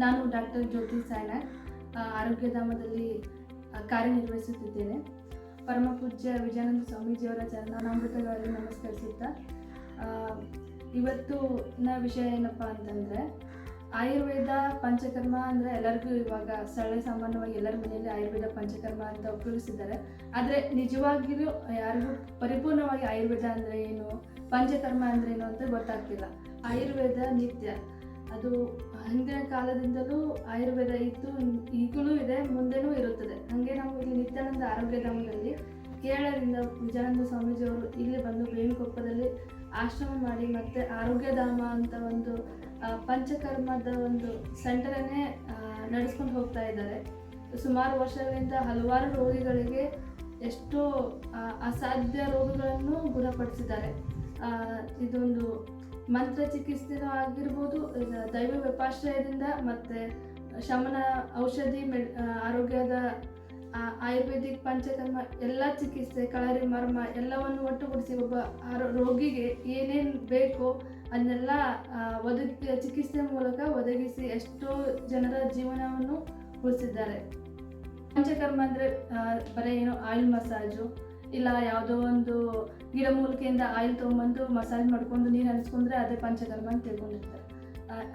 ನಾನು ಡಾಕ್ಟರ್ ಜ್ಯೋತಿ ಸಾಯ್ನಾಥ್ ಆ, ಆರೋಗ್ಯಧಾಮದಲ್ಲಿ ಕಾರ್ಯನಿರ್ವಹಿಸುತ್ತಿದ್ದೇನೆ. ಪರಮ ಪೂಜ್ಯ ವಿಜಯಾನಂದ ಸ್ವಾಮೀಜಿಯವರ ಚರಣಾಮೃತಗಳಲ್ಲಿ ನಮಸ್ಕರಿಸುತ್ತಾ ಇವತ್ತಿನ ವಿಷಯ ಏನಪ್ಪ ಅಂತಂದರೆ ಆಯುರ್ವೇದ ಪಂಚಕರ್ಮ ಅಂದರೆ ಎಲ್ಲರಿಗೂ ಇವಾಗ ಸರಳ ಸಾಮಾನ್ಯವಾಗಿ ಎಲ್ಲರ ಮನೆಯಲ್ಲಿ ಆಯುರ್ವೇದ ಪಂಚಕರ್ಮ ಅಂತ ಉಪಯೋಗಿಸಿದ್ದಾರೆ. ಆದರೆ ನಿಜವಾಗಿಯೂ ಯಾರಿಗೂ ಪರಿಪೂರ್ಣವಾಗಿ ಆಯುರ್ವೇದ ಅಂದರೆ ಏನು ಪಂಚಕರ್ಮ ಅಂದರೆ ಏನು ಅಂತ ಗೊತ್ತಾಗ್ತಿಲ್ಲ. ಆಯುರ್ವೇದ ನಿತ್ಯ. ಅದು ಹಿಂದಿನ ಕಾಲದಿಂದಲೂ ಆಯುರ್ವೇದ ಇತ್ತು ಈಗಲೂ ಇದೆ, ಮುಂದೆನೂ ಇರುತ್ತದೆ. ಹಾಗೆ ನಾವು ಇಲ್ಲಿ ನಿತ್ಯಾನಂದ ಆರೋಗ್ಯಧಾಮದಲ್ಲಿ ಕೇರಳದಿಂದ ವಿಜಯಾನಂದ ಸ್ವಾಮೀಜಿಯವರು ಇಲ್ಲಿ ಬಂದು ಬೇವಿನಕೊಪ್ಪದಲ್ಲಿ ಆಶ್ರಮ ಮಾಡಿ ಮತ್ತೆ ಆರೋಗ್ಯಧಾಮ ಅಂತ ಒಂದು ಪಂಚಕರ್ಮದ ಒಂದು ಸೆಂಟರನ್ನೇ ನಡೆಸ್ಕೊಂಡು ಹೋಗ್ತಾ ಇದ್ದಾರೆ. ಸುಮಾರು ವರ್ಷಗಳಿಂದ ಹಲವಾರು ರೋಗಿಗಳಿಗೆ ಎಷ್ಟೋ ಅಸಾಧ್ಯ ರೋಗಗಳನ್ನು ಗುಣಪಡಿಸಿದ್ದಾರೆ. ಇದೊಂದು ಮಂತ್ರ ಚಿಕಿತ್ಸೆನೂ ಆಗಿರ್ಬೋದು ದೈವ ವ್ಯಪಾಶ್ರಯದಿಂದ ಮತ್ತು ಶಮನ ಔಷಧಿ ಮೆಡ್ ಆರೋಗ್ಯದ ಆಯುರ್ವೇದಿಕ್ ಪಂಚಕರ್ಮ ಎಲ್ಲ ಚಿಕಿತ್ಸೆ, ಕಳರಿ, ಮರ್ಮ ಎಲ್ಲವನ್ನು ಒಟ್ಟುಗೂಡಿಸಿ ಒಬ್ಬ ಆರೋ, ರೋಗಿಗೆ ಏನೇನು ಬೇಕೋ ಅದನ್ನೆಲ್ಲ ಒದಗಿ ಚಿಕಿತ್ಸೆ ಮೂಲಕ ಒದಗಿಸಿ ಎಷ್ಟೋ ಜನರ ಜೀವನವನ್ನು ಉಳಿಸಿದ್ದಾರೆ. ಪಂಚಕರ್ಮ ಅಂದರೆ ಬರೀ ಏನು ಆಯಿಲ್ ಮಸಾಜು ಇಲ್ಲ ಯಾವುದೋ ಒಂದು ಗಿಡಮೂಲಿಕೆಯಿಂದ ಆಯಿಲ್ ತೊಗೊಂಬಂದು ಮಸಾಜ್ ಮಾಡ್ಕೊಂಡು ನೀರು ಹನಿಸ್ಕೊಂಡ್ರೆ ಅದೇ ಪಂಚಕರ್ಮ ಅಂತ ತಿಳ್ಕೊಂಡಿರ್ತಾರೆ.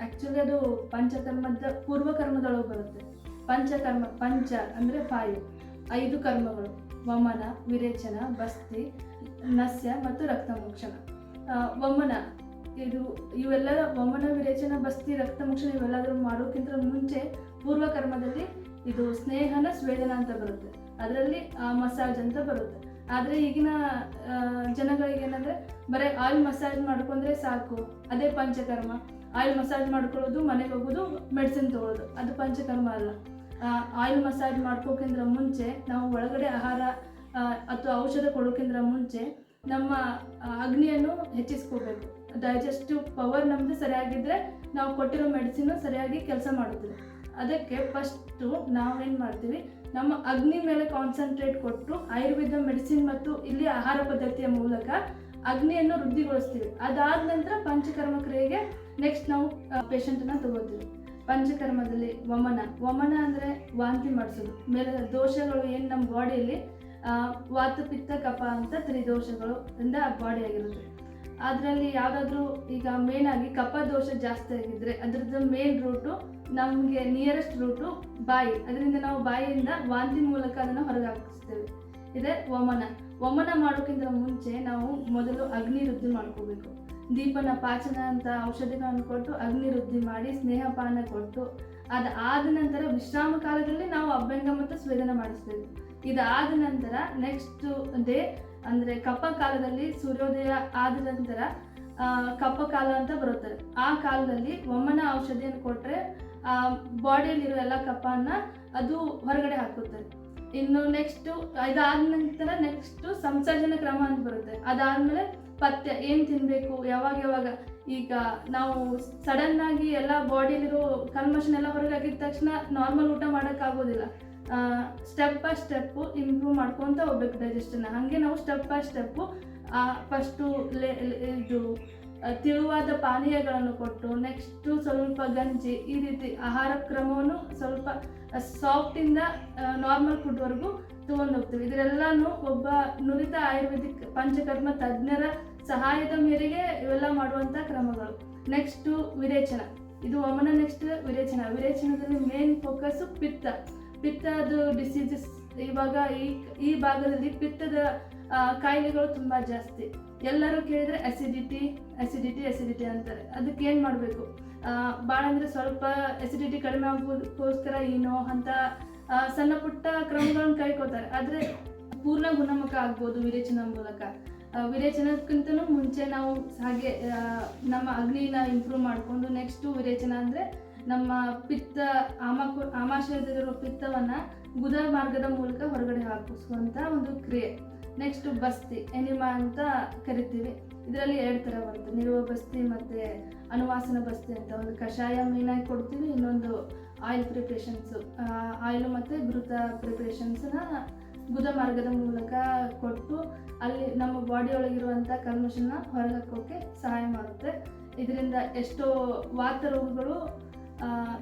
ಆ್ಯಕ್ಚುಲಿ ಅದು ಪಂಚಕರ್ಮದ ಪೂರ್ವಕರ್ಮದೊಳಗೆ ಬರುತ್ತೆ. ಪಂಚಕರ್ಮ ಪಂಚ ಅಂದರೆ ಫೈವ್ ಐದು ಕರ್ಮಗಳು ವಮನ ವಿರೇಚನ ಬಸ್ತಿ ನಸ್ಯ ಮತ್ತು ರಕ್ತಮೋಕ್ಷಣ. ಆ, ವಮನ ಇದು ಇವೆಲ್ಲ ವಮನ ವಿರೇಚನ ಬಸ್ತಿ ರಕ್ತಮೋಕ್ಷಣ ಇವೆಲ್ಲದರೂ ಮಾಡೋಕ್ಕಿಂತ ಮುಂಚೆ ಪೂರ್ವಕರ್ಮದಲ್ಲಿ ಇದು ಸ್ನೇಹನ ಸ್ವೇದನ ಅಂತ ಬರುತ್ತೆ. ಅದರಲ್ಲಿ ಮಸಾಜ್ ಅಂತ ಬರುತ್ತೆ. ಆದರೆ ಈಗಿನ ಜನಗಳಿಗೆ ಏನಂದರೆ ಬರೀ ಆಯಿಲ್ ಮಸಾಜ್ ಮಾಡ್ಕೊಂಡ್ರೆ ಸಾಕು. ಅದೇ ಪಂಚಕರ್ಮ. ಆಯಿಲ್ ಮಸಾಜ್ ಮಾಡ್ಕೊಳ್ಳೋದು, ಮನೆಗೆ ಹೋಗೋದು ಮೆಡಿಸಿನ್ ತೊಗೊಳೋದು. ಅದು ಪಂಚಕರ್ಮ ಅಲ್ಲ. ಆಯಿಲ್ ಮಸಾಜ್ ಮಾಡ್ಕೋಕ್ಕಿಂತ ಮುಂಚೆ ನಾವು ಒಳಗಡೆ ಆಹಾರ ಅಥವಾ ಔಷಧ ಕೊಡೋಕ್ಕಿಂತ ಮುಂಚೆ ನಮ್ಮ ಅಗ್ನಿಯನ್ನು ಹೆಚ್ಚಿಸ್ಕೋಬೇಕು. ಡೈಜೆಸ್ಟಿವ್ ಪವರ್ ನಮ್ಮದು ಸರಿಯಾಗಿದ್ದರೆ ನಾವು ಕೊಟ್ಟಿರೋ ಮೆಡಿಸಿನು ಸರಿಯಾಗಿ ಕೆಲಸ ಮಾಡುತ್ತದೆ. ಅದಕ್ಕೆ ಫಸ್ಟು ನಾವೇನು ಮಾಡ್ತೀವಿ, ನಮ್ಮ ಅಗ್ನಿ ಮೇಲೆ ಕಾನ್ಸಂಟ್ರೇಟ್ ಕೊಟ್ಟು ಆಯುರ್ವೇದ ಮೆಡಿಸಿನ್ ಮತ್ತು ಇಲ್ಲಿ ಆಹಾರ ಪದ್ಧತಿಯ ಮೂಲಕ ಅಗ್ನಿಯನ್ನು ವೃದ್ಧಿಗೊಳಿಸ್ತೀವಿ. ಅದಾದ ನಂತರ ಪಂಚಕರ್ಮ ಕ್ರಿಯೆಗೆ ನೆಕ್ಸ್ಟ್ ನಾವು ಪೇಷಂಟನ್ನ ತಗೋತೀವಿ ಪಂಚಕರ್ಮದಲ್ಲಿ ವಮನ ವಮನ ಅಂದರೆ ವಾಂತಿ ಮಾಡಿಸೋದು. ಮೇಲೆ ದೋಷಗಳು ಏನು ನಮ್ಮ ಬಾಡಿಯಲ್ಲಿ ವಾತ, ಪಿತ್ತ, ಕಫ ಅಂತ ತ್ರಿದೋಷಗಳು ಇಂದ ಬಾಡಿ ಆಗಿರುತ್ತೆ. ಅದರಲ್ಲಿ ಯಾವುದಾದ್ರೂ ಈಗ ಮೇನ್ ಆಗಿ ಕಪ ದೋಷ ಜಾಸ್ತಿ ಆಗಿದ್ರೆ ಅದ್ರದ್ದು ಮೇನ್ ರೂಟು ನಮಗೆ ನಿಯರೆಸ್ಟ್ ರೂಟು ಬಾಯಿ. ಅದರಿಂದ ನಾವು ಬಾಯಿಯಿಂದ ವಾಂತಿ ಮೂಲಕ ಅದನ್ನು ಹೊರಗೆ ಹಾಕಿಸ್ತೇವೆ. ಇದೆ ವಮನ. ವಮನ ಮಾಡೋಕ್ಕಿಂತ ಮುಂಚೆ ನಾವು ಮೊದಲು ಅಗ್ನಿ ವೃದ್ಧಿ ಮಾಡ್ಕೋಬೇಕು. ದೀಪನ ಪಾಚನ ಅಂತ ಔಷಧಿಗಳನ್ನು ಕೊಟ್ಟು ಅಗ್ನಿ ವೃದ್ಧಿ ಮಾಡಿ ಸ್ನೇಹಪಾನ ಕೊಟ್ಟು ಅದಾದ ನಂತರ ವಿಶ್ರಾಮ ಕಾಲದಲ್ಲಿ ನಾವು ಅಭ್ಯಂಗ ಮತ್ತು ಸ್ವೇದನ ಮಾಡಿಸ್ಬೇಕು. ಇದಾದ ನಂತರ ನೆಕ್ಸ್ಟ್ ಡೇ ಅಂದರೆ ಕಪ್ಪ ಕಾಲದಲ್ಲಿ ಸೂರ್ಯೋದಯ ಆದ ನಂತರ ಕಪ್ಪ ಕಾಲ ಅಂತ ಬರುತ್ತದೆ ಆ ಕಾಲದಲ್ಲಿ ವಮನ ಔಷಧಿಯನ್ನು ಕೊಟ್ಟರೆ ಬಾಡಿಯಲ್ಲಿರೋ ಎಲ್ಲ ಕಫಾನ ಅದು ಹೊರಗಡೆ ಹಾಕುತ್ತೆ. ಇನ್ನು ನೆಕ್ಸ್ಟು ಇದಾದ ನಂತರ ನೆಕ್ಸ್ಟು ಸಂಸರ್ಜನ ಕ್ರಮ ಅಂತ ಬರುತ್ತೆ. ಅದಾದಮೇಲೆ ಪಥ್ಯ, ಏನು ತಿನ್ನಬೇಕು ಯಾವಾಗ ಯಾವಾಗ, ಈಗ ನಾವು ಸಡನ್ ಆಗಿ ಎಲ್ಲ ಬಾಡಿಯಲ್ಲಿರೋ ಕಲ್ಮಶನ್ ಎಲ್ಲ ಹೊರಗೆ ಹಾಕಿದ ತಕ್ಷಣ ನಾರ್ಮಲ್ ಊಟ ಮಾಡೋಕ್ಕಾಗೋದಿಲ್ಲ ಸ್ಟೆಪ್ ಬೈ ಸ್ಟೆಪ್ಪು ಇಂಪ್ರೂವ್ ಮಾಡ್ಕೊತ ಹೋಗ್ಬೇಕು ಡೈಜೆಸ್ಟನ್ನ ಹಾಗೆ ನಾವು ಸ್ಟೆಪ್ ಬೈ ಸ್ಟೆಪ್ಪು ಫಸ್ಟು ಇದು ತಿಳುವಾದ ಪಾನೀಯಗಳನ್ನು ಕೊಟ್ಟು ನೆಕ್ಸ್ಟು ಸ್ವಲ್ಪ ಗಂಜಿ, ಈ ರೀತಿ ಆಹಾರ ಕ್ರಮವನ್ನು ಸ್ವಲ್ಪ ಸಾಫ್ಟಿಂದ ನಾರ್ಮಲ್ ಫುಡ್ವರೆಗೂ ತೊಗೊಂಡು ಹೋಗ್ತೀವಿ ಇದರೆಲ್ಲನೂ ಒಬ್ಬ ನುರಿತ ಆಯುರ್ವೇದಿಕ್ ಪಂಚಕರ್ಮ ತಜ್ಞರ ಸಹಾಯದ ಮೇರೆಗೆ ಇವೆಲ್ಲ ಮಾಡುವಂಥ ಕ್ರಮಗಳು. ನೆಕ್ಸ್ಟು ವಿರೇಚನ. ಇದು ವಮನ ನೆಕ್ಸ್ಟ್ ವಿರೇಚನ. ವಿರೇಚನದಲ್ಲಿ ಮೇನ್ ಫೋಕಸ್ಸು ಪಿತ್ತ. ಪಿತ್ತದ ಡಿಸೀಸಸ್ ಇವಾಗ ಈ ಈ ಭಾಗದಲ್ಲಿ ಪಿತ್ತದ ಕಾಯಿಲೆಗಳು ತುಂಬ ಜಾಸ್ತಿ. ಎಲ್ಲರೂ ಕೇಳಿದ್ರೆ ಅಸಿಡಿಟಿ ಅಸಿಡಿಟಿ ಅಸಿಡಿಟಿ ಅಂತಾರೆ. ಅದಕ್ಕೆ ಏನು ಮಾಡಬೇಕು? ಭಾಳ ಅಂದರೆ ಸ್ವಲ್ಪ ಅಸಿಡಿಟಿ ಕಡಿಮೆ ಆಗೋದಕ್ಕೋಸ್ಕರ ಏನೋ ಅಂತ ಸಣ್ಣ ಪುಟ್ಟ ಕ್ರಮಗಳನ್ನು ಕೈಕೋತಾರೆ ಆದರೆ ಪೂರ್ಣ ಗುಣಮುಖ ಆಗ್ಬೋದು ವಿರೇಚನ ಮೂಲಕ. ವಿರೇಚನಕ್ಕಿಂತನೂ ಮುಂಚೆ ನಾವು ಹಾಗೆ ನಮ್ಮ ಅಗ್ನಿನ ಇಂಪ್ರೂವ್ ಮಾಡಿಕೊಂಡು ನೆಕ್ಸ್ಟು ವಿರೇಚನ ಅಂದರೆ ನಮ್ಮ ಪಿತ್ತ, ಆಮಕು ಆಮಾಶಯದಲ್ಲಿರೋ ಪಿತ್ತವನ್ನು ಗುದ ಮಾರ್ಗದ ಮೂಲಕ ಹೊರಗಡೆ ಹಾಕಿಸುವಂಥ ಒಂದು ಕ್ರಿಯೆ. ನೆಕ್ಸ್ಟು ಬಸ್ತಿ, ಎನಿಮಾ ಅಂತ ಕರಿತೀವಿ. ಇದರಲ್ಲಿ ಎರಡು ಥರ ಬರುತ್ತೆ. ನಿರುವ ಬಸ್ತಿ ಮತ್ತು ಅನುವಾಸನ ಬಸ್ತಿ ಅಂತ ಒಂದು ಕಷಾಯ ಮೀನಾಗಿ ಕೊಡ್ತೀವಿ, ಇನ್ನೊಂದು ಆಯಿಲ್ ಪ್ರಿಪ್ರೇಷನ್ಸು ಆಯಿಲು ಮತ್ತು ಘೃತ ಪ್ರಿಪ್ರೇಷನ್ಸನ್ನ ಗುದ ಮಾರ್ಗದ ಮೂಲಕ ಕೊಟ್ಟು ಅಲ್ಲಿ ನಮ್ಮ ಬಾಡಿ ಒಳಗಿರುವಂಥ ಕಲ್ಮಶನ ಹೊರಗೆ ಹಾಕೋಕ್ಕೆ ಸಹಾಯ ಮಾಡುತ್ತೆ. ಇದರಿಂದ ಎಷ್ಟೋ ವಾತ ರೋಗಗಳು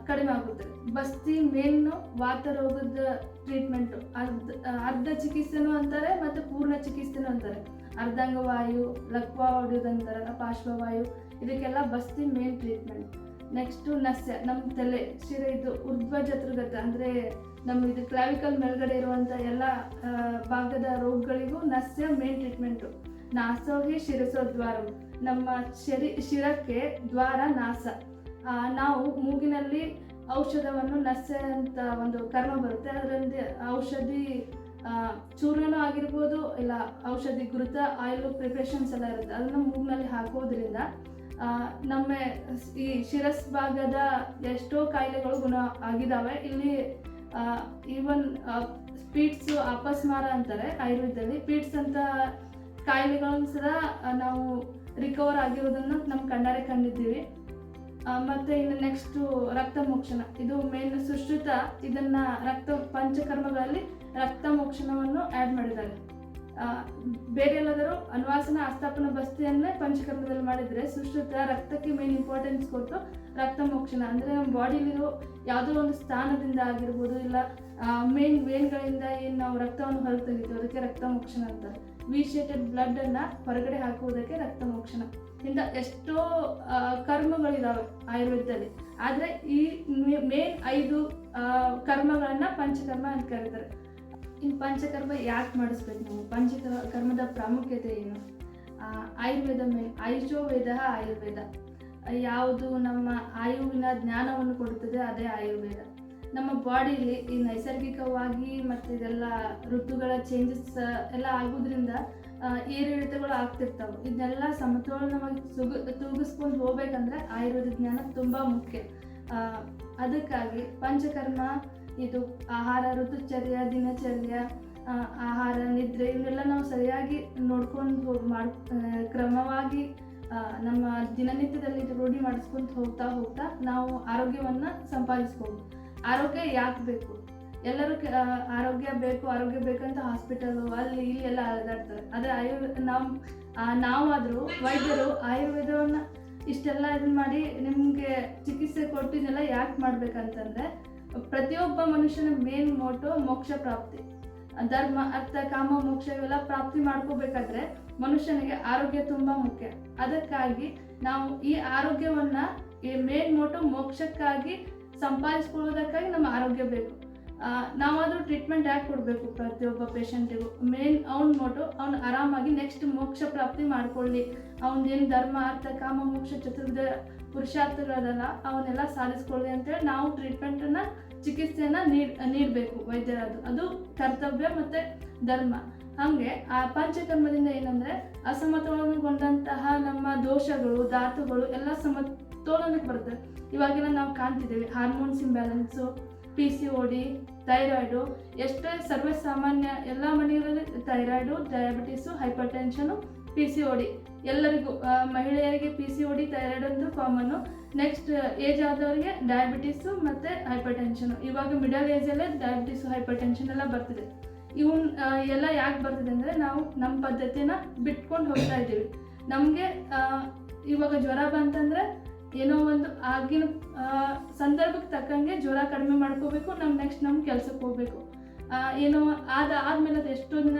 ಕಡಿಮೆ ಆಗುತ್ತೆ. ಬಸ್ತಿ ಮೇನ್ ವಾತ ರೋಗದ ಟ್ರೀಟ್ಮೆಂಟು ಅರ್ಧ ಅರ್ಧ ಚಿಕಿತ್ಸೆನೂ ಅಂತಾರೆ ಮತ್ತು ಪೂರ್ಣ ಚಿಕಿತ್ಸೆನೂ ಅಂತಾರೆ. ಅರ್ಧಾಂಗವಾಯು ಲಕ್ವ ಹೊಡೆಯೋದಂತಾರಲ್ಲ ಪಾರ್ಶ್ವವಾಯು ಇದಕ್ಕೆಲ್ಲ ಬಸ್ತಿ ಮೇನ್ ಟ್ರೀಟ್ಮೆಂಟ್ ನೆಕ್ಸ್ಟು ನಸ್ಯ ನಮ್ಮ ತಲೆ, ಶಿರ ಇದು ಉರ್ಧ್ವಜತೃಗತ ಅಂದರೆ ನಮ್ಮ ಇದು ಕ್ಲಾವಿಕಲ್ ಮೇಲ್ಗಡೆ ಇರುವಂಥ ಎಲ್ಲ ಭಾಗದ ರೋಗಗಳಿಗೂ ನಸ್ಯ ಮೇನ್ ಟ್ರೀಟ್ಮೆಂಟು ಶಿರಸೋ ದ್ವಾರ. ನಮ್ಮ ಶರಿ, ಶಿರಕ್ಕೆ ದ್ವಾರ ನಾಸ. ನಾವು ಮೂಗಿನಲ್ಲಿ ಔಷಧವನ್ನು ನಸೆ ಅಂತ ಒಂದು ಕರ್ಮ ಬರುತ್ತೆ. ಅದರಲ್ಲಿ ಔಷಧಿ ಚೂರ್ಣನೂ ಆಗಿರ್ಬೋದು, ಇಲ್ಲ ಔಷಧಿ ಗುರುತ ಆಯಿಲ್ ಪ್ರಿಪ್ರೇಷನ್ಸ್ ಎಲ್ಲ ಇರುತ್ತೆ. ಅದನ್ನು ಮೂಗಿನಲ್ಲಿ ಹಾಕೋದ್ರಿಂದ ನಮ್ಮ ಈ ಶಿರಸ್ ಭಾಗದ ಎಷ್ಟೋ ಕಾಯಿಲೆಗಳು ಗುಣ ಆಗಿದ್ದಾವೆ ಇಲ್ಲಿ ಈವನ್ ಪೀಟ್ಸು ಅಪಸ್ಮಾರ ಅಂತಾರೆ ಆಯುರ್ವೇದದಲ್ಲಿ. ಪೀಟ್ಸ್ ಅಂತ ಕಾಯಿಲೆಗಳನ್ನು ಸಹ ನಾವು ರಿಕವರ್ ಆಗಿರೋದನ್ನು ನಮ್ಮ ಕಣ್ಣಾರೆ ಕಂಡಿದ್ದೀವಿ. ಮತ್ತೆ ಇನ್ನು ನೆಕ್ಸ್ಟು ರಕ್ತ ಮೋಕ್ಷಣ ಇದು ಮೇನ್ ಸುಶ್ರುತ ಇದನ್ನ ರಕ್ತ ಪಂಚಕರ್ಮಗಳಲ್ಲಿ ರಕ್ತ ಮೋಕ್ಷಣವನ್ನು ಆ್ಯಡ್ ಮಾಡಿದ್ದಾರೆ ಬೇರೆ ಎಲ್ಲಾದರೂ ಅನ್ವಾಸನ ಆಸ್ಥಾಪನ ಬಸ್ತಿಯನ್ನೇ ಪಂಚಕರ್ಮದಲ್ಲಿ ಮಾಡಿದರೆ ಸುಶ್ರುತ ರಕ್ತಕ್ಕೆ ಮೇನ್ ಇಂಪಾರ್ಟೆನ್ಸ್ ಕೊಟ್ಟು ರಕ್ತ ಮೋಕ್ಷಣ ಅಂದರೆ ನಮ್ಮ ಬಾಡಿಲಿರೋ ಯಾವುದೋ ಒಂದು ಸ್ಥಾನದಿಂದ ಆಗಿರ್ಬೋದು, ಇಲ್ಲ ಮೇನ್ ವೇನ್ಗಳಿಂದ ಏನು ನಾವು ರಕ್ತವನ್ನು ಹೊರಗೆ ಅದಕ್ಕೆ ರಕ್ತ ಮೋಕ್ಷಣ ಅಂತಾರೆ. ವಿಶೇಟೆಡ್ ಅನ್ನ ಹೊರಗಡೆ ಹಾಕುವುದಕ್ಕೆ ರಕ್ತ ಮೋಕ್ಷಣ ಇಂಥ ಎಷ್ಟೋ ಕರ್ಮಗಳಿದಾವೆ ಆಯುರ್ವೇದದಲ್ಲಿ. ಆದರೆ ಈ ಮೇನ್ ಐದು ಕರ್ಮಗಳನ್ನ ಪಂಚಕರ್ಮ ಅಂತ ಕರೀತಾರೆ. ಇನ್ನು ಪಂಚಕರ್ಮ ಯಾಕೆ ಮಾಡಿಸ್ಬೇಕು ನಾವು? ಪಂಚಕರ್ಮ, ಕರ್ಮದ ಪ್ರಾಮುಖ್ಯತೆ ಏನು? ಆಯುರ್ವೇದ ಮೇಲೆ ಆಯುಷೋ ವೇದ ಆಯುರ್ವೇದ. ಯಾವುದು ನಮ್ಮ ಆಯುವಿನ ಜ್ಞಾನವನ್ನು ಕೊಡುತ್ತದೆ, ಅದೇ ಆಯುರ್ವೇದ. ನಮ್ಮ ಬಾಡಿಲಿ ಈ ನೈಸರ್ಗಿಕವಾಗಿ ಮತ್ತು ಇದೆಲ್ಲ ಋತುಗಳ ಚೇಂಜಸ್ ಎಲ್ಲ ಆಗೋದ್ರಿಂದ ಏರಿಳಿತಗಳು ಆಗ್ತಿರ್ತಾವೆ. ಇದನ್ನೆಲ್ಲ ಸಮತೋಲನವಾಗಿ ಸುಗು, ತೂಗಿಸ್ಕೊಂಡು ಹೋಗ್ಬೇಕಂದ್ರೆ ಆಯುರ್ವೇದ ಜ್ಞಾನ ತುಂಬ ಮುಖ್ಯ. ಅದಕ್ಕಾಗಿ ಪಂಚಕರ್ಮ, ಇದು ಆಹಾರ, ಋತುಚರ್ಯ, ದಿನಚರ್ಯ ಆಹಾರ, ನಿದ್ರೆ ಇವನ್ನೆಲ್ಲ ನಾವು ಸರಿಯಾಗಿ ನೋಡ್ಕೊಂಡು ಹೋಗಿ ಮಾಡ್ ಕ್ರಮವಾಗಿ ನಮ್ಮ ದಿನನಿತ್ಯದಲ್ಲಿ ರೂಢಿ ಮಾಡಿಸ್ಕೊಂಡು ಹೋಗ್ತಾ ಹೋಗ್ತಾ ನಾವು ಆರೋಗ್ಯವನ್ನು ಸಂಪಾದಿಸ್ಬೋದು. ಆರೋಗ್ಯ ಯಾಕೆ ಬೇಕು? ಎಲ್ಲರೂ ಆರೋಗ್ಯ ಬೇಕು, ಆರೋಗ್ಯ ಬೇಕಂತ ಹಾಸ್ಪಿಟಲು ಅಲ್ಲಿ ಇಲ್ಲಿ ಎಲ್ಲ ಅಲೆದಾಡ್ತಾರೆ ಆದರೆ ಆಯುರ್ವೇದ ನಾವು ನಾವಾದರೂ ವೈದ್ಯರು ಆಯುರ್ವೇದವನ್ನು ಇಷ್ಟೆಲ್ಲ ಇದನ್ನ ಮಾಡಿ ನಿಮಗೆ ಚಿಕಿತ್ಸೆ ಕೊಟ್ಟಿದ್ದೆಲ್ಲ ಯಾಕೆ ಮಾಡ್ಬೇಕಂತಂದ್ರೆ, ಪ್ರತಿಯೊಬ್ಬ ಮನುಷ್ಯನ ಮೇನ್ ಮೋಟು ಮೋಕ್ಷ ಪ್ರಾಪ್ತಿ. ಧರ್ಮ, ಅರ್ಥ, ಕಾಮ, ಮೋಕ್ಷ ಇವೆಲ್ಲ ಪ್ರಾಪ್ತಿ ಮಾಡ್ಕೋಬೇಕಾದ್ರೆ ಮನುಷ್ಯನಿಗೆ ಆರೋಗ್ಯ ತುಂಬಾ ಮುಖ್ಯ. ಅದಕ್ಕಾಗಿ ನಾವು ಈ ಆರೋಗ್ಯವನ್ನ ಈ ಮೇನ್ ಮೋಟು ಮೋಕ್ಷಕ್ಕಾಗಿ ಸಂಪಾದಿಸ್ಕೊಳ್ಳೋದಕ್ಕಾಗಿ ನಮ್ಮ ಆರೋಗ್ಯ ಬೇಕು. ನಾವಾದರೂ ಟ್ರೀಟ್ಮೆಂಟ್ ಯಾಕೆ ಕೊಡಬೇಕು ಪ್ರತಿಯೊಬ್ಬ ಪೇಷಂಟಿಗೂ ಮೇನ್ ಅವ್ನ ಮೋಟೋ ಅವ್ನು ಆರಾಮಾಗಿ ನೆಕ್ಸ್ಟ್ ಮೋಕ್ಷ ಪ್ರಾಪ್ತಿ ಮಾಡ್ಕೊಳ್ಳಿ. ಅವನೇನು ಧರ್ಮ, ಅರ್ಥ, ಕಾಮ, ಮೋಕ್ಷ, ಚತುರ್ಧ, ಪುರುಷಾರ್ಥಗಳದಲ್ಲ ಅವನ್ನೆಲ್ಲ ಸಾಧಿಸ್ಕೊಳ್ಳಿ ಅಂತೇಳಿ ನಾವು ಟ್ರೀಟ್ಮೆಂಟನ್ನು ಚಿಕಿತ್ಸೆಯನ್ನು ನೀಡ್, ನೀಡಬೇಕು ವೈದ್ಯರಾದ ಅದು ಕರ್ತವ್ಯ ಮತ್ತು ಧರ್ಮ. ಹಾಗೆ ಆ ಪಂಚಕರ್ಮದಿಂದ ಏನಂದರೆ, ಅಸಮತೋಲನಗೊಂಡಂತಹ ನಮ್ಮ ದೋಷಗಳು, ಧಾತುಗಳು ಎಲ್ಲ ಸಮತೋಲನಕ್ಕೆ ಬರುತ್ತೆ. ಇವಾಗೆಲ್ಲ ನಾವು ಕಾಣ್ತಿದ್ದೇವೆ. Hormones imbalance P C O D thyroid ಎಷ್ಟೇ ಸರ್ವೇಸಾಮಾನ್ಯ ಎಲ್ಲ ಮನೆಗಳಲ್ಲಿ thyroid diabetes hypertension P C O D ಎಲ್ಲರಿಗೂ ಮಹಿಳೆಯರಿಗೆ P C O D thyroid ಒಂದು ಕಾಮನ್ನು ನೆಕ್ಸ್ಟ್ ಏಜ್ ಆದವರಿಗೆ ಡಯಾಬಿಟೀಸು ಮತ್ತು ಹೈಪರ್ ಟೆನ್ಷನು ಇವಾಗ ಮಿಡಲ್ ಏಜಲ್ಲೇ ಡಯಾಬಿಟೀಸು ಹೈಪರ್ ಟೆನ್ಷನ್ ಎಲ್ಲ ಬರ್ತಿದೆ. ಇವನ್ ಆ, ಎಲ್ಲ ಯಾಕೆ ಬರ್ತಿದೆ ಅಂದರೆ ನಾವು ನಮ್ಮ ಪದ್ಧತಿನ ಬಿಟ್ಕೊಂಡು ಹೋಗ್ತಾ ಇದ್ದೀವಿ. ನಮಗೆ ಇವಾಗ ಜ್ವರ ಬಂತಂದರೆ ಏನೋ ಒಂದು ಆಗಿನ ಸಂದರ್ಭಕ್ಕೆ ತಕ್ಕಂಗೆ ಜ್ವರ ಕಡಿಮೆ ಮಾಡ್ಕೋಬೇಕು ನಮ್ಮ ನೆಕ್ಸ್ಟ್ ನಮ್ಮ ಕೆಲಸಕ್ಕೆ ಹೋಗಬೇಕು. ಏನೋ ಆದ, ಆದಮೇಲೆ ಅದು ಎಷ್ಟೋ ದಿನ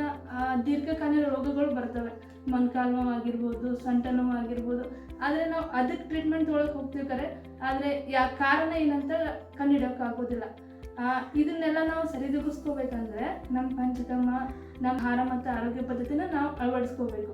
ದೀರ್ಘಕಾಲೀನ ರೋಗಗಳು ಬರ್ತವೆ. ಮೊಣಕಾಲು ನೋವು ಆಗಿರ್ಬೋದು ಸೊಂಟ ನೋವು ಆಗಿರ್ಬೋದು. ಆದರೆ ನಾವು ಅದಕ್ಕೆ ಟ್ರೀಟ್ಮೆಂಟ್ ತೊಗೊಳಕ್ಕೆ ಹೋಗ್ತೀವಿ ಕರೆ. ಆದರೆ ಯಾ, ಕಾರಣ ಏನಂತ ಕಂಡುಹಿಡೋಕ್ಕಾಗೋದಿಲ್ಲ ಇದನ್ನೆಲ್ಲ ನಾವು ಸರಿದೂಗಿಸ್ಕೋಬೇಕಂದ್ರೆ ನಮ್ಮ ಪಂಚಕರ್ಮ ನಮ್ಮ ಆಹಾರ ಮತ್ತು ಆರೋಗ್ಯ ಪದ್ಧತಿನ ನಾವು ಅಳವಡಿಸ್ಕೋಬೇಕು.